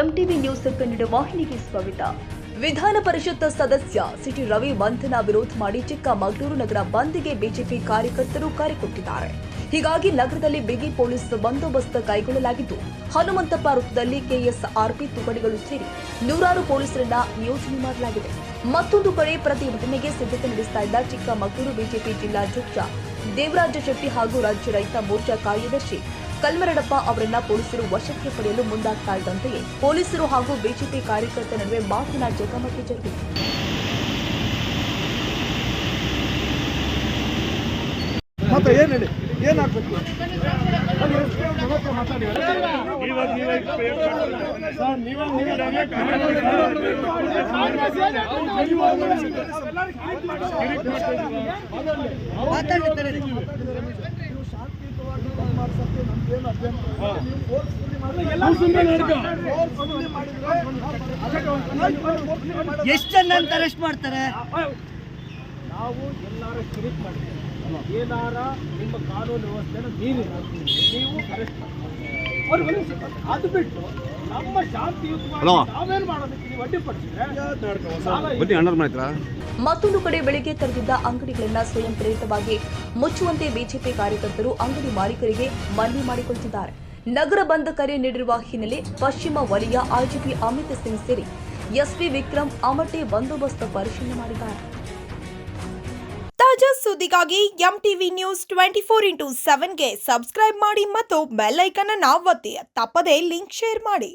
MTV news Kannada ವಾಹಿನಿಗೆ ಸ್ವಾಗತ. ವಿಧಾನ ಪರಿಷತ್ ಸದಸ್ಯ ಸಿಟಿ ರವಿ ಬಂಧನ ವಿರೋಧ ಮಾಡಿ ಚಿಕ್ಕಮಗಳೂರು ನಗರ ಬಂದ್ಗೆ ಬಿಜೆಪಿ ಕಾರ್ಯಕರ್ತರು ಕರೆ ಕೊಟ್ಟಿದ್ದಾರೆ ಹೀಗಾಗಿ ನಗರದಲ್ಲಿ ಬಿಗಿ ಪೊಲೀಸ್ ಬಂದೋಬಸ್ತ್ ಕೈಗೊಳ್ಳಲಾಗಿದ್ದು, ಹನುಮಂತಪ್ಪ ವೃತ್ತದಲ್ಲಿ ಕೆಎಸ್ಆರ್ಪಿ ತುಕಡಿಗಳು ಸೇರಿ ನೂರಾರು ಪೊಲೀಸರನ್ನ ನಿಯೋಜನೆ ಮಾಡಲಾಗಿದೆ. ಮತ್ತೊಂದು ಕಡೆ ಪ್ರತಿಭಟನೆಗೆ ಸಿದ್ಧತೆ ನಡೆಸ್ತಾ ಇದ್ದ ಚಿಕ್ಕಮಗಳೂರು ಬಿಜೆಪಿ ಜಿಲ್ಲಾಧ್ಯಕ್ಷ ದೇವರಾಜ ಶೆಟ್ಟಿ ಹಾಗೂ ರಾಜ್ಯ ರೈತ ಮೋರ್ಚಾ ಕಾರ್ಯದರ್ಶಿ ಕಲ್ಮರಡಪ್ಪ ಅವರನ್ನ ಪೊಲೀಸರು ವಶಕ್ಕೆ ಪಡೆಯಲು ಮುಂದಾಗ್ತಾ ಇದ್ದಂತೆಯೇ ಪೊಲೀಸರು ಹಾಗೂ ಬಿಜೆಪಿ ಕಾರ್ಯಕರ್ತರ ನಡುವೆ ಮಾತಿನ ಜಗಮಗಿ ಜರುಗಿದೆ. ಮತ್ತೆ ಏನ್ ಹೇಳಿ? ಏನಾಗ್ಬೇಕು ಎಷ್ಟು ಜನ ಅಂತ ಅರೆಸ್ಟ್ ಮಾಡ್ತಾರೆ? ನಾವು ಎಲ್ಲಾರ ಕಿರಿಕ್ ಮಾಡ್ತೀವಿ. ಏನಾರ ನಿಮ್ಮ ಕಾನೂನು ವ್ಯವಸ್ಥೆನ ನೀವು ನೀವು ಅರೆಸ್ಟ್ ಅದು ಬಿಟ್ಟು ನಮ್ಮ ಶಾಂತಿಯುತವಾಗಿ ನಾವೇನು ಮಾಡೋದಕ್ಕೆ? ಮತ್ತೊಂದು ಕಡೆ ಬೆಳಿಗ್ಗೆ ತೆರೆದಿದ್ದ ಅಂಗಡಿಗಳನ್ನ ಸ್ವಯಂ ಪ್ರೇರಿತವಾಗಿ ಮುಚ್ಚುವಂತೆ ಬಿಜೆಪಿ ಕಾರ್ಯಕರ್ತರು ಅಂಗಡಿ ಮಾಲೀಕರಿಗೆ ಮನವಿ ಮಾಡಿಕೊಳ್ಳುತ್ತಿದ್ದಾರೆ ನಗರ ಬಂದ್ ಕರೆ ನೀಡಿರುವ ಹಿನ್ನೆಲೆ ಪಶ್ಚಿಮ ವಲಯ ಆರ್ಜಿಪಿ ಅಮಿತ್ ಸಿಂಗ್ ಸೇರಿ ಎಸ್ಪಿ ವಿಕ್ರಮ್ ಅಮಟೆ ಬಂದೋಬಸ್ತ್ ಪರಿಶೀಲನೆ ಮಾಡಿದ್ದಾರೆ. ತಾಜಾ ಸುದ್ದಿಗಾಗಿ M TV news twenty four into ಸೆವೆನ್ಗೆ subscribe ಮಾಡಿ ಮತ್ತು ಬೆಲ್ ಐಕನ್ ಅನ್ನು ಒತ್ತಿ. ತಪ್ಪದೇ ಲಿಂಕ್ ಶೇರ್ ಮಾಡಿ.